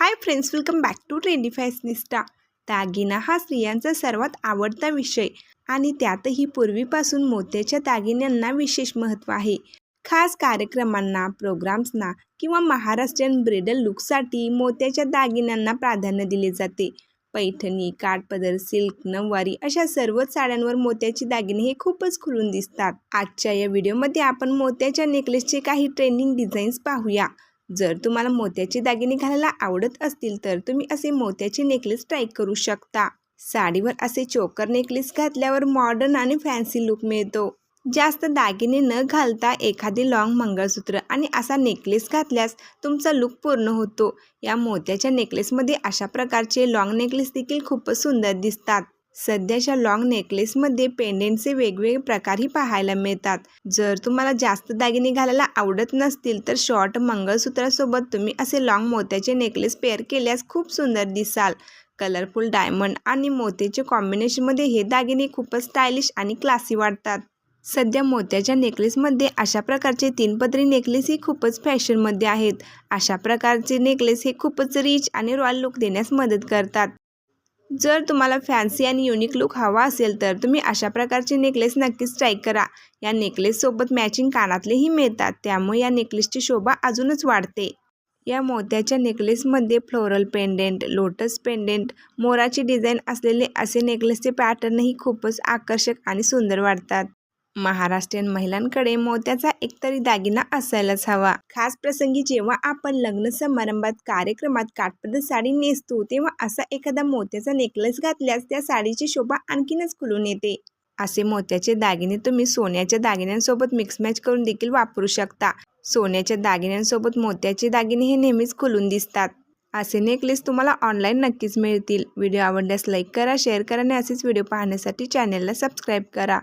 Hi friends welcome back to trendy fashionista दागिना हा स्त्रियांचा सर्वात आवडता विषय आणि त्यातही पूर्वीपासून मोत्याच्या दागिन्यांना विशेष महत्त्व आहे. खास कार्यक्रमांना प्रोग्राम्सना किंवा महाराष्ट्रीयन ब्रेडल लुकसाठी मोत्याच्या दागिन्यांना प्राधान्य दिले जाते. पैठणी काठपदर सिल्क नऊवारी अशा सर्वच साड्यांवर मोत्याची दागिने हे खूपच खुलून दिसतात. आजच्या या व्हिडिओमध्ये आपण मोत्याच्या नेकलेसचे काही ट्रेंडिंग डिझाईन्स पाहूया. जर तुम्हाला मोत्याचे दागिने घालायला आवडत असतील तर तुम्ही असे मोत्याचे नेकलेस ट्राय करू शकता. साडीवर असे चोकर नेकलेस घातल्यावर मॉडर्न आणि फॅन्सी लुक मिळतो. जास्त दागिने न घालता एखादी लॉंग मंगळसूत्र आणि असा नेकलेस घातल्यास तुमचा लुक पूर्ण होतो. या मोत्याच्या नेकलेसमध्ये अशा प्रकारचे लॉंग नेकलेस देखील खूपच सुंदर दिसतात. सध्याच्या लॉंग नेकलेसमध्ये पेंडेंटचे वेगवेगळे प्रकारही पाहायला मिळतात. जर तुम्हाला जास्त दागिने घालायला आवडत नसतील तर शॉर्ट मंगळसूत्रासोबत तुम्ही असे लॉंग मोत्याचे नेकलेस पेअर केल्यास खूप सुंदर दिसाल. कलरफुल डायमंड आणि मोत्याचे कॉम्बिनेशनमध्ये हे दागिने खूपच स्टायलिश आणि क्लासी वाटतात. सध्या मोत्याच्या नेकलेसमध्ये अशा प्रकारचे तीन पदरी नेकलेस हे खूपच फॅशनमध्ये आहेत. अशा प्रकारचे नेकलेस हे खूपच रिच आणि रॉयल लुक देण्यास मदत करतात. जर तुम्हाला फॅन्सी आणि युनिक लुक हवा असेल तर तुम्ही अशा प्रकारचे नेकलेस नक्कीच ट्राय करा. या नेकलेससोबत मॅचिंग कानातलेही मिळतात. त्यामुळे या नेकलेसची शोभा अजूनच वाढते. या मोत्याच्या नेकलेसमध्ये फ्लोरल पेंडेंट लोटस पेंडेंट मोराची डिझाईन असलेले असे नेकलेसचे पॅटर्नही खूपच आकर्षक आणि सुंदर वाटतात. महाराष्ट्रीयन महिलांकडे मोत्याचा एकतरी दागिना असायलाच हवा. खास प्रसंगी जेव्हा आपण लग्न समारंभात कार्यक्रमात काठपदर साडी नेसतो तेव्हा असा एखादा मोत्याचा नेकलेस घातल्यास त्या साडीची शोभा आणखीनच खुलून येते. असे मोत्याचे दागिने तुम्ही सोन्याच्या दागिन्यांसोबत मिक्स मॅच करून देखील वापरू शकता. सोन्याच्या दागिन्यांसोबत मोत्याचे दागिने हे नेहमीच खुलून दिसतात. असे नेकलेस तुम्हाला ऑनलाईन नक्कीच मिळतील. व्हिडिओ आवडल्यास लाईक करा शेअर करा आणि असेच व्हिडिओ पाहण्यासाठी चॅनलला सबस्क्राईब करा.